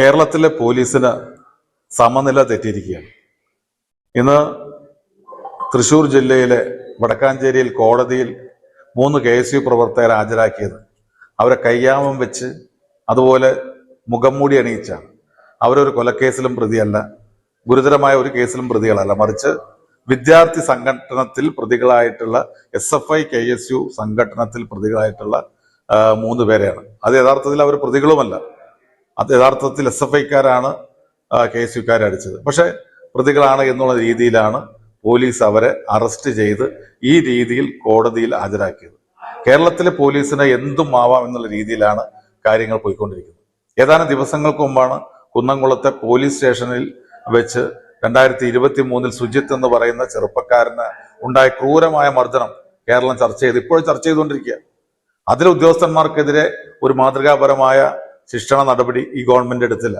കേരളത്തിലെ പോലീസിന് സമനില തെറ്റിയിരിക്കുകയാണ്. ഇന്ന് തൃശൂർ ജില്ലയിലെ വടക്കാഞ്ചേരിയിൽ കോടതിയിൽ മൂന്ന് കെ എസ് യു പ്രവർത്തകരെ ഹാജരാക്കിയത്. അവരെ കയ്യാമം വെച്ച് അതുപോലെ മുഖംമൂടി അണിയിച്ചാണ്. അവരൊരു കൊലക്കേസിലും പ്രതിയല്ല. ഗുരുതരമായ ഒരു കേസിലും പ്രതികളല്ല. മറിച്ച് വിദ്യാർത്ഥി സംഘടനത്തിൽ പ്രതികളായിട്ടുള്ള S F I K S U സംഘടനത്തിൽ പ്രതികളായിട്ടുള്ള മൂന്ന് പേരെയാണ്. അത് യഥാർത്ഥത്തിൽ അവർ പ്രതികളുമല്ല. അത് യഥാർത്ഥത്തിൽ എസ് എഫ് ഐക്കാരാണ് കെ എസ് യുക്കാരെ അടിച്ചത് പക്ഷെ പ്രതികളാണ് എന്നുള്ള രീതിയിലാണ് പോലീസ് അവരെ അറസ്റ്റ് ചെയ്ത് ഈ രീതിയിൽ കോടതിയിൽ ഹാജരാക്കിയത്. കേരളത്തിലെ പോലീസിന് എന്തും ആവാം എന്നുള്ള രീതിയിലാണ് കാര്യങ്ങൾ പോയിക്കൊണ്ടിരിക്കുന്നത്. ഏതാനും ദിവസങ്ങൾക്ക് മുമ്പാണ് കുന്നംകുളത്തെ പോലീസ് സ്റ്റേഷനിൽ വെച്ച് രണ്ടായിരത്തി ഇരുപത്തി മൂന്നിൽ സുജിത്ത് എന്ന് പറയുന്ന ചെറുപ്പക്കാരന് ഉണ്ടായ ക്രൂരമായ മർദ്ദനം കേരളം ചർച്ച ചെയ്ത് ഇപ്പോഴും ചർച്ച ചെയ്തുകൊണ്ടിരിക്കുക അതിലെ ഉദ്യോഗസ്ഥന്മാർക്കെതിരെ ഒരു മാതൃകാപരമായ ശിക്ഷണ നടപടി ഈ ഗവൺമെന്റ് എടുത്തില്ല.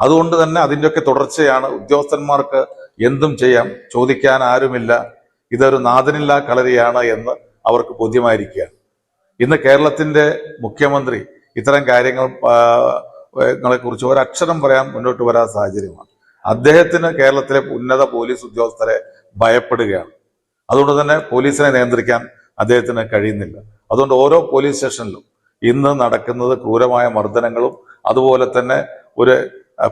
അതുകൊണ്ട് തന്നെ അതിന്റെയൊക്കെ തുടർച്ചയാണ് ഉദ്യോഗസ്ഥന്മാർക്ക് എന്തും ചെയ്യാം ചോദിക്കാൻ ആരുമില്ല ഇതൊരു നാഥനില്ലാ കളരിയാണ് എന്ന് അവർക്ക് ബോധ്യമായിരിക്കുകയാണ് ഇന്ന് കേരളത്തിന്റെ മുഖ്യമന്ത്രി ഇത്തരം കാര്യങ്ങൾ ങ്ങളെ കുറിച്ച് ഒരക്ഷരം പറയാൻ മുന്നോട്ട് വരാൻ സാഹചര്യമാണ്. അദ്ദേഹത്തിന് കേരളത്തിലെ ഉന്നത പോലീസ് ഉദ്യോഗസ്ഥരെ ഭയപ്പെടുകയാണ്. അതുകൊണ്ട് തന്നെ പോലീസിനെ നിയന്ത്രിക്കാൻ അദ്ദേഹത്തിന് കഴിയുന്നില്ല. അതുകൊണ്ട് ഓരോ പോലീസ് സ്റ്റേഷനിലും ഇന്ന് നടക്കുന്നത് ക്രൂരമായ മർദ്ദനങ്ങളും അതുപോലെ തന്നെ ഒരു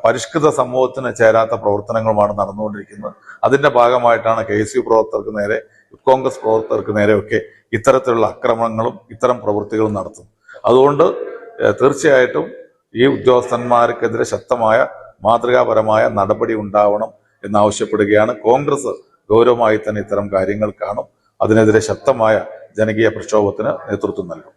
പരിഷ്കൃത സമൂഹത്തിന് ചേരാത്ത പ്രവർത്തനങ്ങളുമാണ് നടന്നുകൊണ്ടിരിക്കുന്നത്. അതിന്റെ ഭാഗമായിട്ടാണ് കെ എസ് യു പ്രവർത്തകർക്ക് നേരെ കോൺഗ്രസ് പ്രവർത്തകർക്ക് നേരെയൊക്കെ ഇത്തരത്തിലുള്ള അക്രമങ്ങളും ഇത്തരം പ്രവൃത്തികളും നടത്തുന്നത് അതുകൊണ്ട് തീർച്ചയായിട്ടും ഈ ഉദ്യോഗസ്ഥന്മാർക്കെതിരെ ശക്തമായ മാതൃകാപരമായ നടപടി ഉണ്ടാവണം എന്നാവശ്യപ്പെടുകയാണ്. കോൺഗ്രസ് ഗൗരവമായി തന്നെ ഇത്തരം കാര്യങ്ങൾ കാണും. അതിനെതിരെ ശക്തമായ ജനകീയ പ്രക്ഷോഭത്തിന് നേതൃത്വം നൽകും.